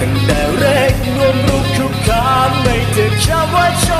ตั้งแต่แรกรวมรูปทุกคาไม่ถึงคำว่าชอ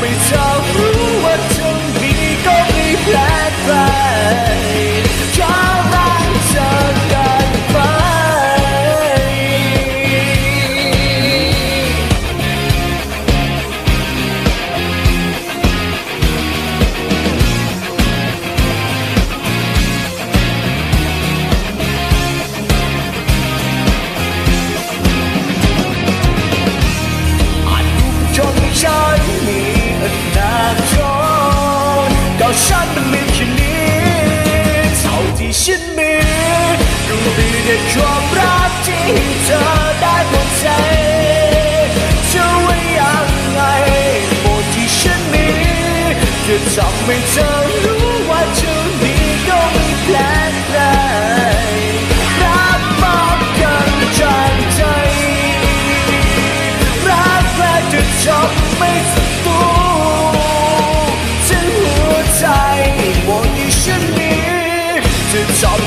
me time. ดวงดีในความรักที่เธอได้พบใจจะไว้ยังไงหมดที่ฉันมีจะทำให้เธอรู้ว่าเธอมีก็มีแผลใครักมากกันจากใจรักแรกจะจบไม่สุดตัวหัวใจหมดที่ฉันมีจะทำ